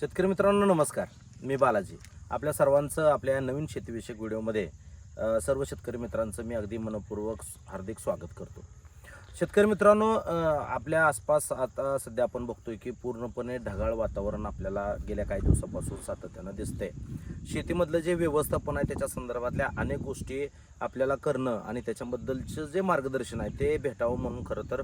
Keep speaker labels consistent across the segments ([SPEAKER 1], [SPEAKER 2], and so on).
[SPEAKER 1] शेतकरी मित्रांनो नमस्कार. मी बालाजी. आपल्या सर्वांचं आपल्या नवीन शेतीविषयक व्हिडिओमध्ये सर्व शेतकरी मित्रांचं मी अगदी मनपूर्वक हार्दिक स्वागत करतो. शेतकरी मित्रांनो आपल्या आसपास आता सध्या आपण बघतोय की पूर्णपणे ढगाळ वातावरण आपल्याला गेल्या काही दिवसापासून सातत्यानं दिसतंय. शेतीमधलं जे व्यवस्थापन आहे त्याच्या संदर्भातल्या अनेक गोष्टी आपल्याला करणं आणि त्याच्याबद्दलचं जे मार्गदर्शन आहे ते भेटावं म्हणून खरं तर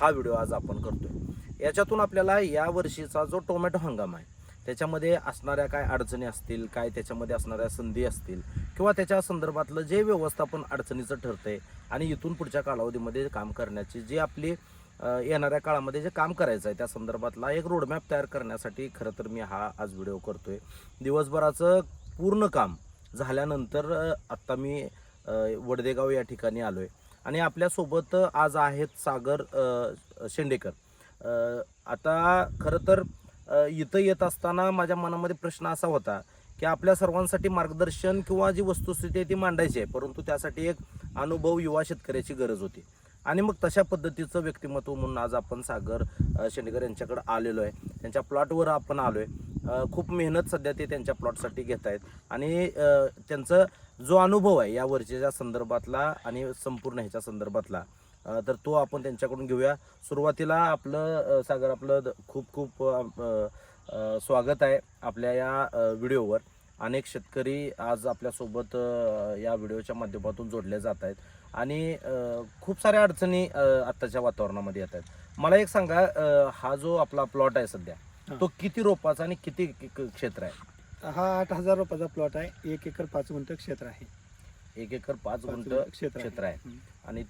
[SPEAKER 1] हा व्हिडिओ आज आपण करतोय. याच्यातून आपल्याला या वर्षीचा जो टोमॅटो हंगाम आहे त्याच्यामध्ये असणाऱ्या काय अडचणी असतील काय त्याच्यामध्ये असणाऱ्या संधी असतील किंवा त्याच्या संदर्भातलं जे व्यवस्थापन अडचणीचं ठरतंय आणि इथून पुढच्या कालावधीमध्ये काम करण्याची जी आपली येणाऱ्या काळामध्ये जे काम करायचं आहे त्या संदर्भातला एक रोडमॅप तयार करण्यासाठी खरं तर मी हा आज व्हिडिओ करतोय. दिवसभराचं पूर्ण काम झाल्यानंतर आत्ता मी वडदेगाव या ठिकाणी आलोय. आणि आपल्यासोबत आज आहेत सागर शेंडेकर. आता खरं तर इथं येत असताना माझ्या मनामध्ये प्रश्न असा होता की आपल्या सर्वांसाठी मार्गदर्शन किंवा जी वस्तुस्थिती आहे ती मांडायची आहे परंतु त्यासाठी एक अनुभव युवा शेतकऱ्याची गरज होती. आणि मग तशा पद्धतीचं व्यक्तिमत्व म्हणून आज आपण सागर शेंडेकर यांच्याकडे आलेलो आहे. त्यांच्या प्लॉटवर आपण आलो आहे खूप मेहनत सध्या ते त्यांच्या प्लॉटसाठी घेत आहेत. आणि त्यांचं जो अनुभव आहे या वर्षीच्या संदर्भातला आणि संपूर्ण ह्याच्या संदर्भातला तर तो आपण त्यांच्याकडून घेऊया. सुरुवातीला आपलं सागर आपलं खूप खूप स्वागत आहे आपल्या या व्हिडिओवर. अनेक शेतकरी आज आपल्यासोबत या व्हिडिओच्या माध्यमातून जोडले जात आहेत. आणि खूप साऱ्या अडचणी आत्ताच्या वातावरणामध्ये येत आहेत. मला एक सांगा हा जो आपला प्लॉट आहे सध्या. तो किती रोपाचा आणि किती क्षेत्र आहे?
[SPEAKER 2] हा आठ हजार रुपयाचा प्लॉट आहे. एक एकर पाच गुंठ क्षेत्र आहे.
[SPEAKER 1] एक एकर पाच गुंठ
[SPEAKER 2] क्षेत्र
[SPEAKER 1] क्षेत्र आहे. आणि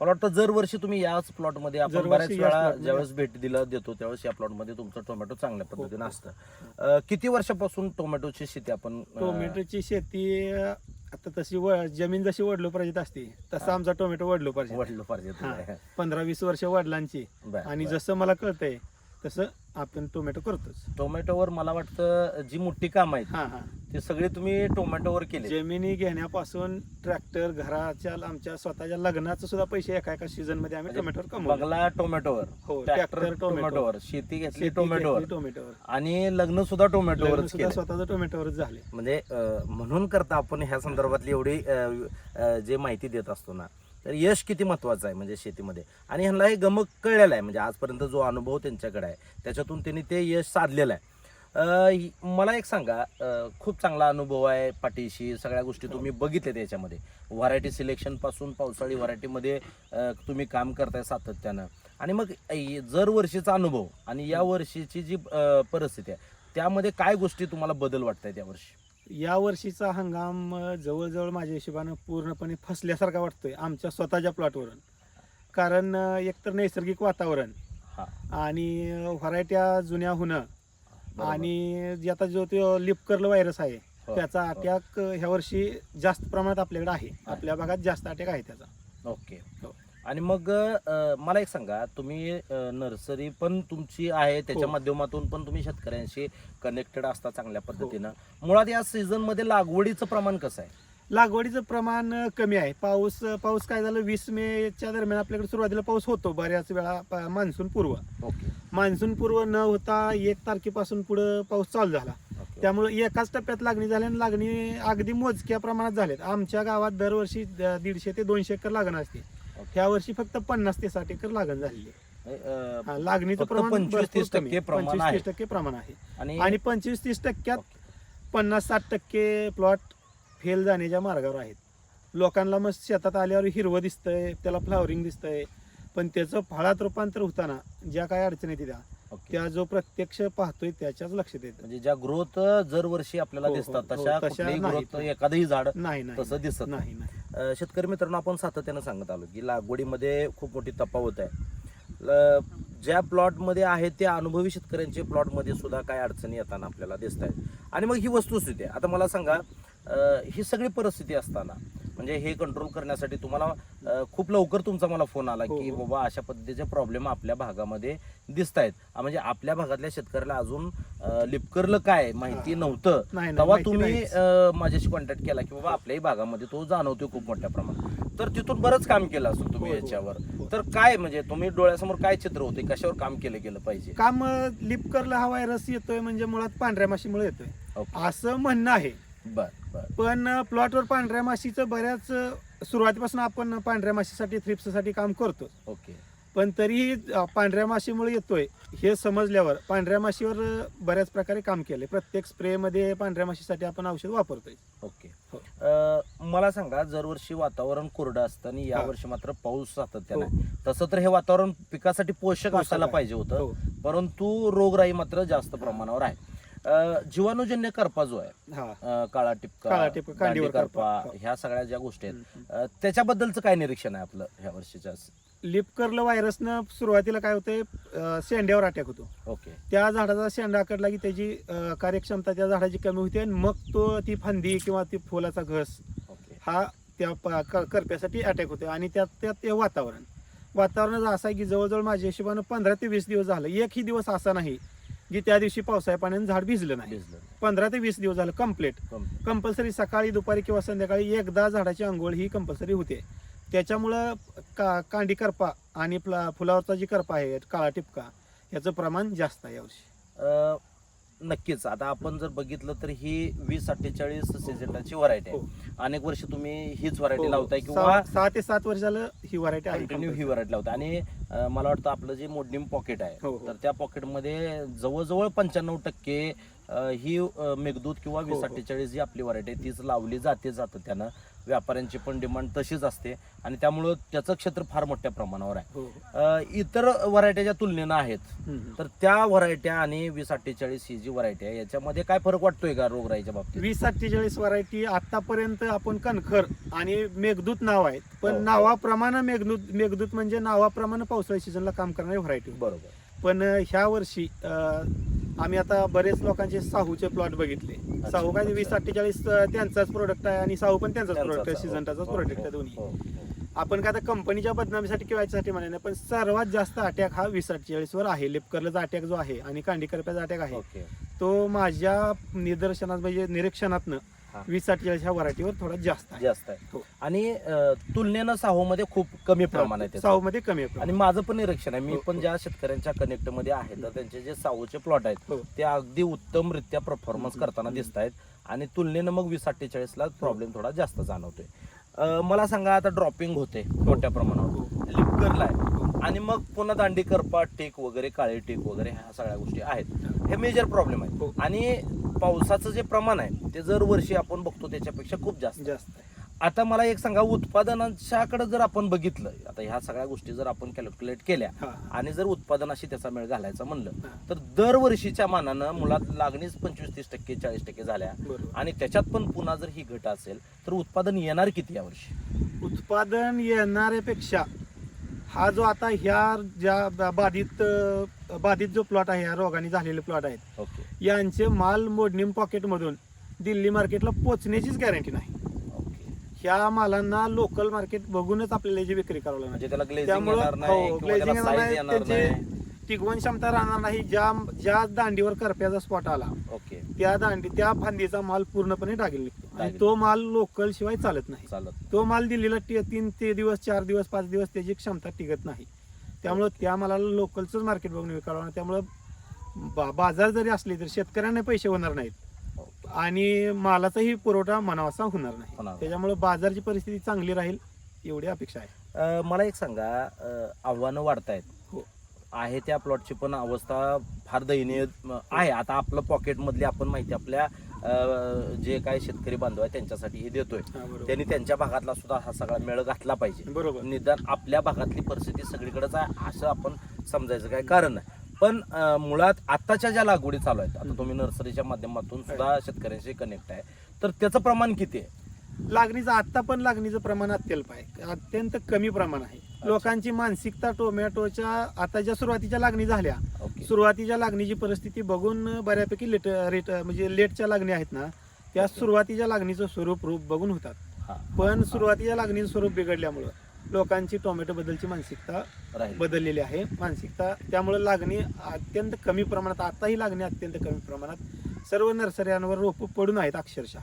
[SPEAKER 1] मला वाटतं दरवर्षी तुम्ही याच प्लॉटमध्ये आपण बऱ्याच
[SPEAKER 2] याच
[SPEAKER 1] वेळा ज्यावेळेस भेट दिला देतो त्यावेळेस या प्लॉटमध्ये तुमचं टोमॅटो चांगल्या
[SPEAKER 2] हो,
[SPEAKER 1] पद्धतीने
[SPEAKER 2] हो.
[SPEAKER 1] असतं किती वर्षापासून टोमॅटोची शेती आपण
[SPEAKER 2] टोमॅटोची शेती आता तशी जमीन जशी वडलो पाहिजे असते तसं. आमचा टोमॅटो वडलो पाहिजे
[SPEAKER 1] वडलं पाहिजे.
[SPEAKER 2] पंधरा वीस वर्ष वडिलांची आणि. जसं मला कळतंय तसं आपण टोमॅटो करतोच.
[SPEAKER 1] टोमॅटोवर मला वाटतं जी मोठी काम आहेत
[SPEAKER 2] हा हा.
[SPEAKER 1] ती सगळी तुम्ही टोमॅटोवर केली
[SPEAKER 2] जमिनी घेण्यापासून ट्रॅक्टर घराच्या आमच्या स्वतःच्या लग्नाचं सुद्धा पैसे एका एका सीझनमध्ये आम्ही
[SPEAKER 1] म्हणजे
[SPEAKER 2] टोमॅटोवर कमवले
[SPEAKER 1] बगला टोमॅटोवर
[SPEAKER 2] हो
[SPEAKER 1] ट्रॅक्टर
[SPEAKER 2] ट्रॅक्टर टोमॅटो
[SPEAKER 1] टोमॅटोवर शेती घेतली
[SPEAKER 2] शेती
[SPEAKER 1] टोमॅटोवर
[SPEAKER 2] घेतली टोमॅटोवर
[SPEAKER 1] आणि लग्न सुद्धा
[SPEAKER 2] लग्न
[SPEAKER 1] टोमॅटोवरच
[SPEAKER 2] सुद्धा
[SPEAKER 1] केलं
[SPEAKER 2] स्वतःचं टोमॅटोवरच झाले.
[SPEAKER 1] म्हणजे अ, म्हणून करता आपण ह्या संदर्भातली एवढी अ, अ, जे माहिती देत असतो ना तर यश किती महत्वाचं आहे म्हणजे शेतीमध्ये? आणि ह्यांना हे गमक कळलेलं आहे. म्हणजे आजपर्यंत जो अनुभव त्यांच्याकडे आहे त्याच्यातून त्यांनी ते यश साधलेलं आहे. मला एक सांगा खूप चांगला अनुभव आहे पाठीशी सगळ्या गोष्टी तुम्ही बघितल्या त्याच्यामध्ये. व्हरायटी सिलेक्शनपासून पावसाळी व्हरायटीमध्ये तुम्ही काम करताय सातत्यानं. आणि मग जर वर्षीचा अनुभव आणि या वर्षीची जी परिस्थिती आहे त्यामध्ये काय गोष्टी तुम्हाला बदल वाटत आहेत यावर्षी
[SPEAKER 2] या वर्षीचा हंगाम जवळजवळ माझ्या हिशोबानं पूर्णपणे फसल्यासारखा वाटतोय आमच्या स्वतःच्या प्लॉटवरून. कारण एकतर नैसर्गिक वातावरण आणि व्हरायट्या जुन्या होणं. आणि आता जो तो लिपकर्ल व्हायरस आहे
[SPEAKER 1] हो,
[SPEAKER 2] त्याचा
[SPEAKER 1] हो.
[SPEAKER 2] अटॅक ह्या वर्षी जास्त प्रमाणात आपल्याकडे आहे. आपल्या भागात जास्त अटॅक आहे त्याचा.
[SPEAKER 1] ओके.
[SPEAKER 2] हो.
[SPEAKER 1] आणि मग अ, मला एक सांगा तुम्ही नर्सरी पण तुमची आहे त्याच्या
[SPEAKER 2] हो.
[SPEAKER 1] माध्यमातून पण तुम्ही शेतकऱ्यांशी कनेक्टेड असता चांगल्या पद्धतीनं. मुळात या सीझनमध्ये लागवडीचं प्रमाण कसं आहे?
[SPEAKER 2] लागवडीचं प्रमाण अ, कमी आहे. पाऊस पाऊस काय झालं वीस मेच्या दरम्यान आपल्याकडे सुरुवातीला पाऊस होतो बऱ्याच वेळा प- मान्सून पूर्व.
[SPEAKER 1] ओके.
[SPEAKER 2] मान्सून पूर्व न होता एक तारखेपासून पुढे पाऊस चालू झाला.
[SPEAKER 1] ओके.
[SPEAKER 2] त्यामुळे एकाच टप्प्यात लागणी झाली आणि लागणी अगदी मोजक्या प्रमाणात झाल्यात आमच्या गावात दरवर्षी द- दीडशे ते दोनशे एकर लागण असते. ह्या वर्षी फक्त पन्नास ते साठ एकर लागण झालेली आहे.
[SPEAKER 1] अ,
[SPEAKER 2] हा, लागणीचं
[SPEAKER 1] फक्त
[SPEAKER 2] प्रमाण
[SPEAKER 1] 25-30
[SPEAKER 2] भरपूर कमी
[SPEAKER 1] टक्के. प्रमाण
[SPEAKER 2] 25-30
[SPEAKER 1] आहे.
[SPEAKER 2] टक्के प्रमाण आहे
[SPEAKER 1] आणि
[SPEAKER 2] आणि पंचवीस तीस टक्क्यात. पन्नास साठ टक्के प्लॉट फेल जाण्याच्या मार्गावर आहेत लोकांना मग शेतात आल्यावर हिरवं दिसतंय त्याला फ्लावरिंग दिसतंय पण त्याचं फळात रूपांतर होताना ज्या काही अडचणी येते त्या. त्या जो प्रत्यक्ष पाहतोय त्याच्याच लक्षात येतं.
[SPEAKER 1] म्हणजे ज्या ग्रोथ दरवर्षी आपल्याला
[SPEAKER 2] हो, हो,
[SPEAKER 1] दिसतात
[SPEAKER 2] हो,
[SPEAKER 1] तशा
[SPEAKER 2] तशा
[SPEAKER 1] कुठलीही
[SPEAKER 2] नाहीत.
[SPEAKER 1] ग्रोथ एखादंही झाड
[SPEAKER 2] नाही नाही
[SPEAKER 1] तसं दिसत नाही.
[SPEAKER 2] नाही नाही.
[SPEAKER 1] अ, शेतकरी मित्रांनो आपण सातत्यानं सांगत आलो की लागवडीमध्ये खूप मोठी तफावत आहे. ल- ज्या प्लॉटमध्ये आहे त्या अनुभवी शेतकऱ्यांच्या प्लॉटमध्ये सुद्धा काय अडचणी येताना आपल्याला दिसत आहेत आणि मग ही वस्तुस्थिती आहे आता मला सांगा अ, ही सगळी परिस्थिती असताना म्हणजे हे कंट्रोल करण्यासाठी तुम्हाला खूप लवकर तुमचा मला फोन आला
[SPEAKER 2] हो,
[SPEAKER 1] की
[SPEAKER 2] हो.
[SPEAKER 1] बाबा अशा पद्धतीचे प्रॉब्लेम आपल्या भागामध्ये दिसत आहेत म्हणजे आपल्या भागातल्या शेतकऱ्याला अजून लिपकरलं काय माहिती. नव्हतं. तेव्हा तुम्ही माझ्याशी कॉन्टॅक्ट केला की बाबा आपल्याही भागामध्ये तो जाणवतोय खूप मोठ्या प्रमाणात. तर तिथून बरंच काम केलं असेल तुम्ही
[SPEAKER 2] हो,
[SPEAKER 1] याच्यावर. तर काय म्हणजे तुम्ही डोळ्यासमोर काय चित्र होते? कशावर काम केलं गेलं पाहिजे?
[SPEAKER 2] काम लिपकरला हा व्हायरस येतोय म्हणजे मुळात पांढऱ्या माशीमुळे येतोय. असं म्हणणं आहे. पण प्लॉटवर पांढऱ्या माशीचं बऱ्याच सुरुवातीपासून आपण पांढऱ्या माशीसाठी थ्रिप्ससाठी काम करतो
[SPEAKER 1] ओके.
[SPEAKER 2] पण तरीही पांढऱ्या माशीमुळे येतोय. हे समजल्यावर पांढऱ्या माशीवर बऱ्याच प्रकारे काम केले प्रत्येक स्प्रेमध्ये पांढऱ्या माशीसाठी आपण औषध वापरतोय.
[SPEAKER 1] ओके.
[SPEAKER 2] हो.
[SPEAKER 1] अं, मला सांगा दरवर्षी वातावरण कोरडं असतं आणि या
[SPEAKER 2] हा.
[SPEAKER 1] वर्षी मात्र पाऊस सातत्यानं
[SPEAKER 2] हो.
[SPEAKER 1] तसं तर हे वातावरण पिकासाठी पोषक
[SPEAKER 2] पोषक
[SPEAKER 1] असायला
[SPEAKER 2] आहे.
[SPEAKER 1] पाहिजे होतं.
[SPEAKER 2] हो.
[SPEAKER 1] परंतु रोगराई मात्र जास्त प्रमाणावर आहे. जीवाणूजन्य करपा जो आहे
[SPEAKER 2] हा.
[SPEAKER 1] काळा टिपका
[SPEAKER 2] काळा टिपका, कांडीवर
[SPEAKER 1] करपा.
[SPEAKER 2] करपा. हो.
[SPEAKER 1] ह्या सगळ्या ज्या गोष्टी आहेत. अं, त्याच्याबद्दलचं काय निरीक्षण आहे आपलं ह्या वर्षीच्या
[SPEAKER 2] लिपकरलं व्हायरसनं सुरुवातीला काय होतंय अ, शेंड्यावर अटॅक होतो.
[SPEAKER 1] ओके.
[SPEAKER 2] त्या झाडाचा शेंडा आकडला की त्याची अ, कार्यक्षमता त्या झाडाची कमी होते आणि मग तो ती फांदी किंवा ती फुलाचा घस
[SPEAKER 1] ओके.
[SPEAKER 2] हा त्या प- क- करप्यासाठी अटॅक होतो आणि त्यात त्यात ते वातावरण. वातावरण असं आहे की जवळजवळ माझ्या हिशोबानं पंधरा ते वीस दिवस झालं. एकही दिवस असा नाही की त्या दिवशी पावसाळ्या पाण्याने झाड भिजलं नाही.
[SPEAKER 1] भिजलं
[SPEAKER 2] पंधरा ते वीस दिवस झालं कंप्लीट
[SPEAKER 1] कम-
[SPEAKER 2] कंपल्सरी सकाळी दुपारी किंवा संध्याकाळी एकदा झाडाची आंघोळ ही कंपल्सरी होते. त्याच्यामुळं का कांडी करपा आणि फ्ला- फुलावरचा जी करपा आहे काळा टिपका याचं प्रमाण जास्त आहे यावर्षी.
[SPEAKER 1] अं, नक्कीच. आता आपण जर बघितलं तर ही वीस अठ्ठेचाळीस सिजेंटाची व्हरायटी आहे.
[SPEAKER 2] हो.
[SPEAKER 1] अनेक वर्ष तुम्ही हीच व्हरायटी लावताय किंवा
[SPEAKER 2] सहा सहा ते सात वर्ष झालं ही व्हरायटी आहे
[SPEAKER 1] कंटिन्यू ही. व्हरायटी लावताय. आणि मला वाटतं आपलं जे मोडणीम पॉकेट आहे
[SPEAKER 2] हो, हो.
[SPEAKER 1] तर त्या पॉकेटमध्ये जवळजवळ पंच्याण्णव टक्के अं, ही अं, मेघदूत किंवा वीस
[SPEAKER 2] हो, हो.
[SPEAKER 1] अठ्ठेचाळीस जी आपली व्हरायटी आहे तीच लावली जाते जातं त्यानं व्यापाऱ्यांची पण डिमांड तशीच असते आणि त्यामुळं त्याचं क्षेत्र फार मोठ्या प्रमाणावर आहे
[SPEAKER 2] हो हो.
[SPEAKER 1] अं, इतर तुलनेनं आहेत
[SPEAKER 2] हम्म.
[SPEAKER 1] तर त्या व्हरायट्या आणि वीस अठ्ठेचाळीस ही जी व्हरायटी आहे याच्यामध्ये काय फरक वाटतोय का रोगराईच्या बाबतीत
[SPEAKER 2] वीस अठ्ठेचाळीस व्हरायटी आतापर्यंत आपण कणखर आणि मेघदूत नाव आहेत पण. नावाप्रमाणे मेघदूत मेघदूत म्हणजे नावाप्रमाणे पावसाळी सीझनला काम करणारी व्हरायटी
[SPEAKER 1] बरोबर
[SPEAKER 2] पण ह्या वर्षी आम्ही आता बरेच लोकांचे साहूचे प्लॉट बघितले. साहू काय वीस अठ्ठेचाळीस त्यांचाच प्रोडक्ट आहे आणि साहू पण त्यांचाच प्रोडक्ट आहे
[SPEAKER 1] हो,
[SPEAKER 2] प्रोडक्ट आहे दोन्ही. आपण काय आता कंपनीच्या बदनामीसाठी किंवा याच्यासाठी म्हणा नाही पण सर्वात जास्त अटॅक हा वीस अठ्ठेचाळीस वर आहे. लिपकरलाचा अटॅक जो आहे आणि कांडीकरप्याचा अटॅक आहे तो माझ्या निदर्शनात म्हणजे निरीक्षणातनं. वीस अठ्ठेचाळीस ह्या व्हरायटीवर थोडा जास्त आहे
[SPEAKER 1] जास्त आहे
[SPEAKER 2] हो.
[SPEAKER 1] आणि अं, तुलनेनं साहोमध्ये खूप कमी प्रमाण आहे त्याचं.
[SPEAKER 2] साऊ मध्ये कमी आहे
[SPEAKER 1] आणि
[SPEAKER 2] प्रमाण.
[SPEAKER 1] माझं पण निरीक्षण आहे मी
[SPEAKER 2] हो,
[SPEAKER 1] पण
[SPEAKER 2] हो.
[SPEAKER 1] ज्या शेतकऱ्यांच्या कनेक्टमध्ये आहे तर त्यांचे जे साऊचे प्लॉट आहेत
[SPEAKER 2] हो.
[SPEAKER 1] ते अगदी उत्तमरित्या परफॉर्मन्स
[SPEAKER 2] हम्म,
[SPEAKER 1] करताना
[SPEAKER 2] हम्म.
[SPEAKER 1] दिसत आहेत आणि तुलनेनं मग वीस अठ्ठेचाळीस ला प्रॉब्लेम थोडा जास्त जाणवतोय अं, मला सांगा आता ड्रॉपिंग होते मोठ्या प्रमाणावर
[SPEAKER 2] हो.
[SPEAKER 1] लिपकरला आहे आणि मग पुन्हा दांडी करपा टेक वगैरे काळे टेक वगैरे ह्या सगळ्या गोष्टी आहेत हे मेजर प्रॉब्लेम
[SPEAKER 2] हो.
[SPEAKER 1] आहे आणि पावसाचं जे प्रमाण आहे ते जर वर्षी आपण बघतो त्याच्यापेक्षा खूप जास्त.
[SPEAKER 2] जास्त.
[SPEAKER 1] आता मला एक सांगा उत्पादनाच्याकडे जर आपण बघितलं आता ह्या सगळ्या गोष्टी जर आपण कॅल्क्युलेट केल्या
[SPEAKER 2] हा.
[SPEAKER 1] आणि जर उत्पादनाशी त्याचा मेळ घालायचा म्हणलं
[SPEAKER 2] हा.
[SPEAKER 1] तर दरवर्षीच्या मानानं मुळात लागणीच पंचवीस तीस टक्के चाळीस टक्के झाल्या आणि त्याच्यात पण पुन्हा जर ही घट असेल तर उत्पादन येणार किती यावर्षी
[SPEAKER 2] उत्पादन येणाऱ्यापेक्षा हा जो आता ह्या ज्या बाधित बाधित जो प्लॉट आहे ह्या रोगाने झालेले प्लॉट आहेत
[SPEAKER 1] ओके.
[SPEAKER 2] यांचे माल मोडणीम पॉकेटमधून दिल्ली मार्केटला पोचण्याचीच गॅरंटी नाही. ह्या मालांना लोकल मार्केट बघूनच आपल्याला याची विक्री करावं लागणार.
[SPEAKER 1] म्हणजे त्याला
[SPEAKER 2] त्यामुळं
[SPEAKER 1] येणार नाही
[SPEAKER 2] हो,
[SPEAKER 1] किंवा
[SPEAKER 2] येणार नाही, त्याचे- टिकवण क्षमता राहणार नाही. ज्या ज्या दांडीवर करप्याचा स्पॉट आला
[SPEAKER 1] ओके.
[SPEAKER 2] त्या दांडी त्या फांदीचा माल पूर्णपणे डागेल निघतो. आणि. तो माल लोकल शिवाय चालत नाही.
[SPEAKER 1] चालत
[SPEAKER 2] तो माल दिल्लीला टी- तीन ते दिवस चार दिवस पाच दिवस त्याची क्षमता टिकत नाही. त्यामुळं त्या मालाला लोकलचंच मार्केट बघून विकावं त्यामुळं बा- बाजार जरी असले तरी शेतकऱ्यांना पैसे होणार नाहीत.
[SPEAKER 1] ओके.
[SPEAKER 2] आणि मालाचाही पुरवठा मनावासा होणार
[SPEAKER 1] होणार
[SPEAKER 2] नाही.
[SPEAKER 1] नाही.
[SPEAKER 2] त्याच्यामुळे बाजारची परिस्थिती चांगली राहील एवढी अपेक्षा आहे.
[SPEAKER 1] अं, मला एक सांगा अं, आव्हानं वाढतायत.
[SPEAKER 2] हो.
[SPEAKER 1] आहे त्या प्लॉटची पण अवस्था फार दयनीय अं, आहे. आता आपलं पॉकेट मधली आपण माहिती आपल्या जे काही शेतकरी बांधव आहे त्यांच्यासाठी हे देतोय. त्यांनी त्यांच्या भागातला सुद्धा हा सगळा मेळ घातला पाहिजे.
[SPEAKER 2] बरोबर.
[SPEAKER 1] निदान आपल्या भागातली परिस्थिती सगळीकडेच आहे असं आपण समजायचं काय कारण नाही. पण मुळात आत्ताच्या ज्या लागवडी चालू आहेत आता. तुम्ही नर्सरीच्या माध्यमातून सुद्धा शेतकऱ्यांशी कनेक्ट आहे. तर त्याचं प्रमाण किती आहे?
[SPEAKER 2] लागणीचं आता पण लागणीचं प्रमाण अत्यल्प आहे. अत्यंत कमी प्रमाण आहे. लोकांची मानसिकता टोमॅटोच्या आता ज्या सुरुवातीच्या लागणी झाल्या सुरुवातीच्या लागणीची परिस्थिती बघून बऱ्यापैकी लेट रेट म्हणजे लेटच्या लागणी आहेत ना त्या सुरुवातीच्या लागणीचं स्वरूप रूप बघून होतात. पण सुरुवातीच्या लागणीचं स्वरूप बिघडल्यामुळं लोकांची टोमॅटो बद्दलची मानसिकता बदललेली आहे. मानसिकता त्यामुळे लागणी अत्यंत कमी प्रमाणात आताही लागणी अत्यंत कमी प्रमाणात सर्व नर्सऱ्यांवर रोपं पडून आहेत अक्षरशः.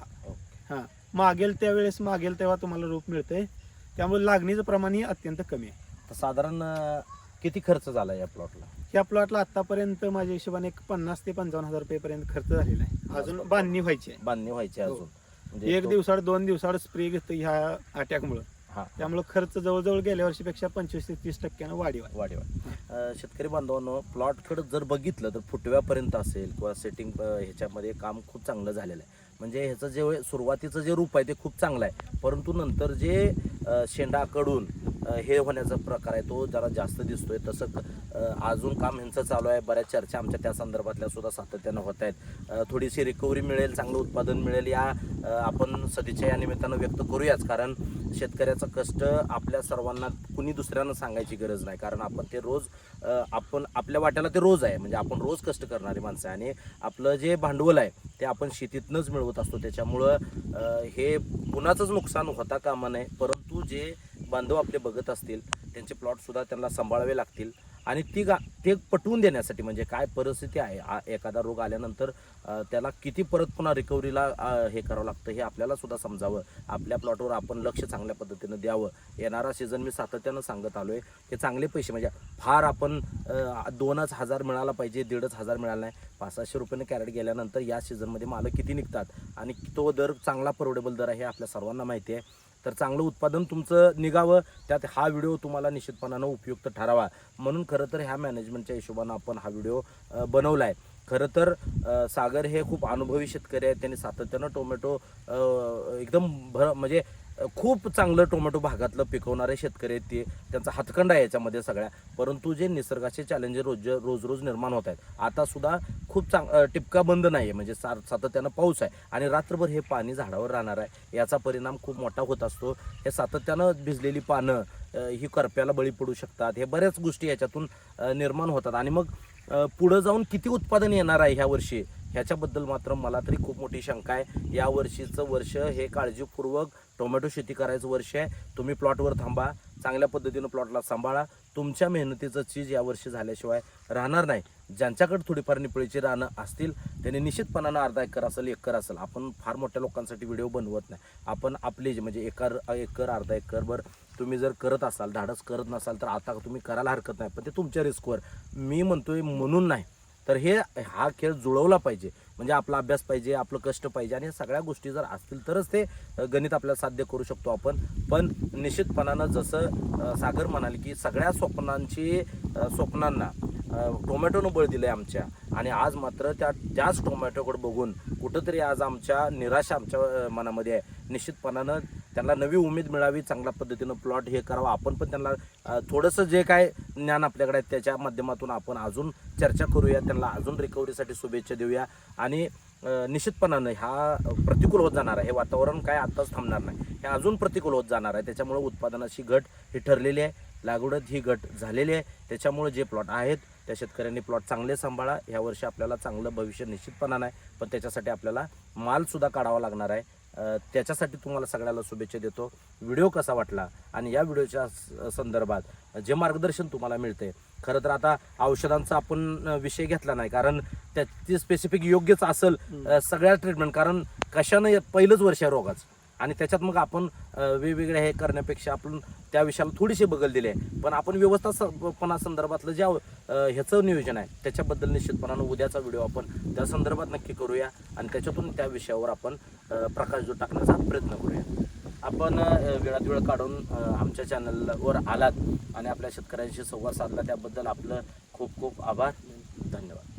[SPEAKER 2] हां. मागेल त्यावेळेस मागेल तेव्हा तुम्हाला रोप मिळतंय. त्यामुळे लागणीचं प्रमाणही अत्यंत कमी आहे.
[SPEAKER 1] तर साधारण अं, किती खर्च झाला या प्लॉटला?
[SPEAKER 2] ह्या प्लॉटला आतापर्यंत माझ्या हिशोबाने एक पन्नास ते पंचावन्न हजार रुपयेपर्यंत खर्च झालेला आहे. अजून बांधणी व्हायची आहे.
[SPEAKER 1] बांधणी व्हायची
[SPEAKER 2] हो.
[SPEAKER 1] अजून. म्हणजे
[SPEAKER 2] एक
[SPEAKER 1] तो-
[SPEAKER 2] दिवसाड दोन दिवसाड स्प्रे घेतो ह्या अटॅकमुळं.
[SPEAKER 1] हा.
[SPEAKER 2] त्यामुळे खर्च जवळजवळ गेल्या वर्षीपेक्षा पंचवीस ते तीस टक्क्यानं वाढीव आहे.
[SPEAKER 1] वाढीव अं, शेतकरी बांधवांनो प्लॉटकडे जर बघितलं तर फुटव्यापर्यंत असेल किंवा सेटिंग ह्याच्यामध्ये काम खूप चांगलं झालेलं आहे. म्हणजे ह्याचं जे सुरुवातीचं जे रूप आहे ते खूप चांगलं आहे. परंतु नंतर जे शेंडाकडून हे होण्याचा प्रकार आहे. तो जरा जास्त दिसतोय. तसं अजून काम ह्यांचं चालू आहे. बऱ्याच चर्चा आमच्या त्या संदर्भातल्या सुद्धा सातत्यानं होत आहेत. थोडीशी रिकव्हरी मिळेल चांगलं उत्पादन मिळेल या आपण सदिच्छा या निमित्तानं व्यक्त करूयाच. कारण शेतकऱ्याचं कष्ट आपल्या सर्वांना कुणी दुसऱ्यांना सांगायची गरज नाही. कारण आपण ते रोज आपण आपल्या वाट्याला ते रोज आहे. म्हणजे आपण रोज कष्ट करणारी माणसं आहे. आणि आपलं जे भांडवल आहे ते आपण शेतीतनंच मिळवत असतो. त्याच्यामुळं हे कुणाचंच नुकसान होता कामा नये. परंतु जे बांधव आपले बघत असतील त्यांचे प्लॉटसुद्धा त्यांना सांभाळावे लागतील. आणि ती गा ते पटवून देण्यासाठी म्हणजे काय परिस्थिती आहे एखादा रोग आल्यानंतर त्याला किती परत पुन्हा रिकव्हरीला हे करावं लागतं हे आपल्याला सुद्धा समजावं. आपल्या प्लॉटवर आपण लक्ष चांगल्या पद्धतीनं द्यावं. येणारा सीझन मी सातत्यानं सांगत आलो आहे ते चांगले पैसे म्हणजे फार आपण दोनच हजार मिळाला पाहिजे दीडच हजार मिळाला नाही. पाच सहाशे रुपयाने कॅरेट गेल्यानंतर या सीझनमध्ये मालं किती निघतात? आणि तो दर चांगला परवडेबल दर आहे आपल्या सर्वांना माहिती आहे. तर चांगलं उत्पादन तुमचं निघावं त्यात हा व्हिडिओ तुम्हाला निश्चितपणानं उपयुक्त ठरावा. म्हणून खरं तर ह्या मॅनेजमेंटच्या हिशोबानं आपण हा व्हिडिओ बनवला आहे खरं तर सागर हे खूप अनुभवी शेतकरी आहेत. त्यांनी सातत्यानं टोमॅटो एकदम भर म्हणजे खूप चांगलं टोमॅटो भागातलं पिकवणारे शेतकरी आहेत ते. त्यांचा हातखंड आहे याच्यामध्ये सगळ्या. परंतु जे निसर्गाचे चॅलेंजेस रोज रोज रोज निर्माण होत आहेत आता सुद्धा खूप चांग टिपका बंद नाही आहे म्हणजे सार सातत्यानं पाऊस आहे आणि रात्रभर हे पाणी झाडावर राहणार आहे. याचा परिणाम खूप मोठा होत असतो. हे सातत्यानं भिजलेली पानं ही करप्याला बळी पडू शकतात. हे बऱ्याच गोष्टी याच्यातून निर्माण होतात. आणि मग पुढं जाऊन किती उत्पादन येणार आहे ह्या वर्षी? ह्याच्याबद्दल मात्र मला तरी खूप मोठी शंका आहे. यावर्षीचं वर्ष हे काळजीपूर्वक टोमॅटो शेती करायचं वर्ष आहे. तुम्ही प्लॉटवर थांबा. चांगल्या पद्धतीनं प्लॉटला सांभाळा. तुमच्या मेहनतीचं चीज यावर्षी झाल्याशिवाय राहणार नाही. ज्यांच्याकडे थोडीफार निपळीची रानं असतील त्यांनी निश्चितपणानं अर्धा एकर असेल एकर असेल. आपण फार मोठ्या लोकांसाठी व्हिडिओ बनवत नाही. आपण आपली जे म्हणजे एकर एकर अर्धा एकरभर तुम्ही जर करत असाल धाडस करत नसाल तर आता तुम्ही करायला हरकत नाही. पण ते तुमच्या रिस्कवर. मी म्हणतोय म्हणून नाही. तर हे हा खेळ जुळवला पाहिजे. म्हणजे आपला अभ्यास पाहिजे आपलं कष्ट पाहिजे आणि सगळ्या गोष्टी जर असतील तरच ते गणित आपल्याला साध्य करू शकतो आपण. पण निश्चितपणानं जसं सागर म्हणाले की सगळ्या स्वप्नांची स्वप्नांना टोमॅटोनं बळ दिलं आहे आमच्या. आणि आज मात्र त्या त्याच टोमॅटोकडे बघून कुठंतरी आज आमच्या निराशा आमच्या मनामध्ये आहे. निश्चितपणानं त्यांना नवी उमेद मिळावी चांगल्या पद्धतीनं प्लॉट हे करावं. आपण पण त्यांना थोडंसं जे काय ज्ञान आपल्याकडे आहे त्याच्या माध्यमातून आपण अजून चर्चा करूया. त्यांना अजून रिकव्हरीसाठी शुभेच्छा देऊया. आणि निश्चितपणानं ह्या प्रतिकूल होत जाणार आहे. हे वातावरण काय आत्ताच थांबणार नाही. हे अजून प्रतिकूल होत जाणार आहे. त्याच्यामुळे उत्पादनाची घट ही ठरलेली आहे. लागवडत ही घट झालेली आहे. त्याच्यामुळे जे प्लॉट आहेत त्या शेतकऱ्यांनी प्लॉट चांगले सांभाळा. यावर्षी आपल्याला चांगलं भविष्य निश्चितपणा नाही पण त्याच्यासाठी आपल्याला मालसुद्धा काढावा लागणार आहे. त्याच्यासाठी तुम्हाला सगळ्याला शुभेच्छा देतो. व्हिडिओ कसा वाटला आणि या व्हिडिओच्या संदर्भात जे मार्गदर्शन तुम्हाला मिळते खरं तर आता औषधांचा आपण विषय घेतला नाही कारण त्याची स्पेसिफिक योग्यच असेल सगळ्या ट्रीटमेंट कारण कशानं पहिलंच वर्ष आहे रोगाचं? आणि त्याच्यात मग आपण वेगवेगळ्या हे करण्यापेक्षा आपण त्या विषयाला थोडीशी बगल दिली आहे. पण आपण व्यवस्थापना संदर्भातलं ज्या ह्याचं नियोजन आहे त्याच्याबद्दल निश्चितपणानं उद्याचा व्हिडिओ आपण त्या संदर्भात नक्की करूया आणि त्याच्यातून त्या विषयावर आपण प्रकाश जो टाकण्याचा प्रयत्न करूया. आपण वेळात वेळ काढून आमच्या चॅनलवर आलात आणि आपल्या शेतकऱ्यांशी संवाद साधला त्याबद्दल आपलं खूप खूप आभार. धन्यवाद.